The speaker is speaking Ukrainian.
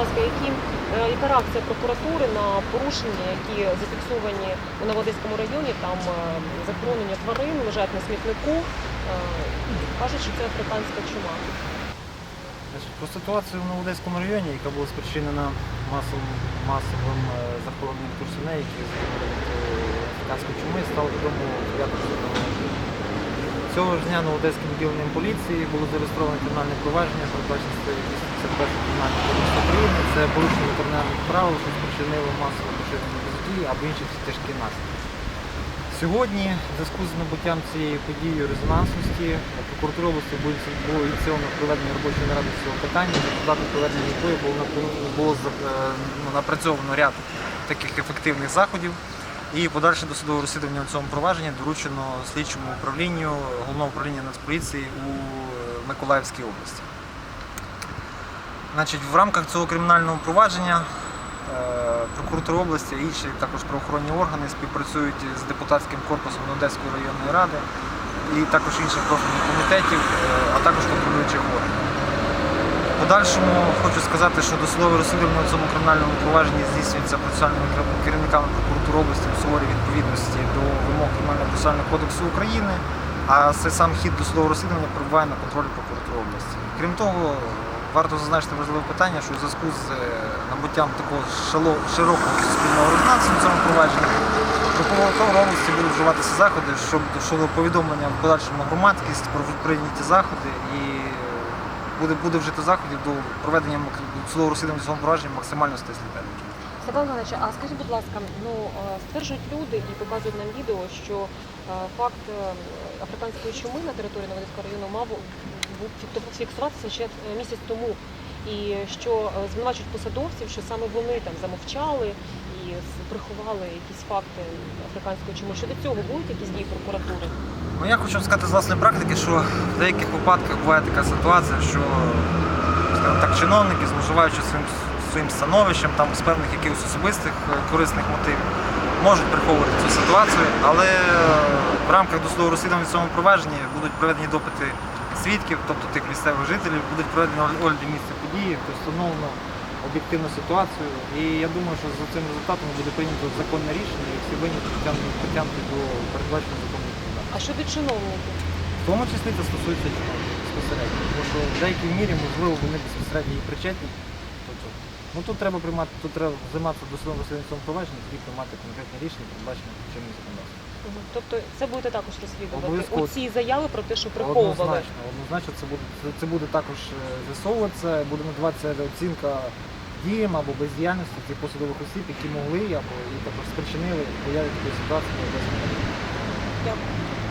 ласка, які, е, яка реакція прокуратури на порушення, які зафіксовані у Новоодеському районі, там е, захоронення тварин, лежать на смітнику, е, кажуть, що це африканська чума. Про ситуацію в Новодеському районі, яка була спричинена масовим, масовим захворюванням турсиней, які е, африканської чуми, стало відомо в п'ятницю. Цього ж дня Новодеським відділенням поліції було зареєстровано кримінальне провадження, передбачено статтею 251 Кримінального кодексу України. Це порушення ветеринарних правил, що спричинило масове поширення дії або інші тяжкі наслідки. Сьогодні, в зв'язку з набуттям цієї події резонансності, прокуратура області було ініційовано проведення робочої наради цього питання, в результаті проведення якої було, було е, ну, напрацьовано ряд таких ефективних заходів. І подальше досудове розслідування у цьому провадженні доручено слідчому управлінню головного управління Нацполіції у е, Миколаївській області. Значить, в рамках цього кримінального провадження е, прокуратура області і інші також правоохоронні органи співпрацюють з депутатським корпусом Одеської районної ради і також інших профільних комітетів, е, а також контролюючих органів. Подальшому хочу сказати, що досудове розслідування у цьому кримінальному провадженні здійснюється процесуальними керівниками прокуратури області у суворій відповідності до вимог Кримінального процесуального кодексу України, а сам хід досудового розслідування перебуває на контролі прокуратури області. Крім того, варто зазначити важливе питання, що у зв'язку з е, набуттям такого широкого суспільного резонансу в цьому провадженні прокуратура області будуть вживатися заходи щоб, щодо повідомлення в подальшому громадськість про прийняті заходи і буде, буде вжито заходів до проведення судового розслідування в цьому провадженні максимально стислі. Степан Іванович, а скажіть, будь ласка, ну е, стверджують люди і показують нам відео, що е, факт е, африканської чуми на території Новодеського району мав був тобто фіксуватися ще е, місяць тому. І що е, звинувачують посадовців, що саме вони там замовчали і приховали якісь факти африканської чуми. Щодо цього будуть якісь дії прокуратури? Ну, я хочу сказати з власної практики, що в деяких випадках буває така ситуація, що так, чиновники, зловживаючи своїм, своїм становищем там, з певних якихось особистих е, корисних мотивів, можуть приховувати цю ситуацію, але в рамках досудового розслідування в цьому провадженні будуть проведені допити свідків, тобто тих місцевих жителів, будуть проведені огляди місця події, тобто встановлено об'єктивну ситуацію. І я думаю, що за цим результатом буде прийнято законне рішення і всі притягнуті притягнуті до передбаченої законної відповідальності. А щодо чиновників? В тому числі це стосується чиновників безпосередньо. Тому що в деякій мірі, можливо, вони безпосередньо і причетні. Ну тут треба приймати, тут треба займатися досудовим розслідуванням цьому провадженні, тоді приймати конкретні рішення, передбачені чинним законодавством. Тобто це будете також розслідувати Обов'язково. у ці заяви про те, що приховували. Однозначно, однозначно це буде це, це буде також е, з'ясовуватися, буде надаватися оцінка діям або бездіяльності тих посадових осіб, які могли або і також спричинили появу такої ситуації. Дякую.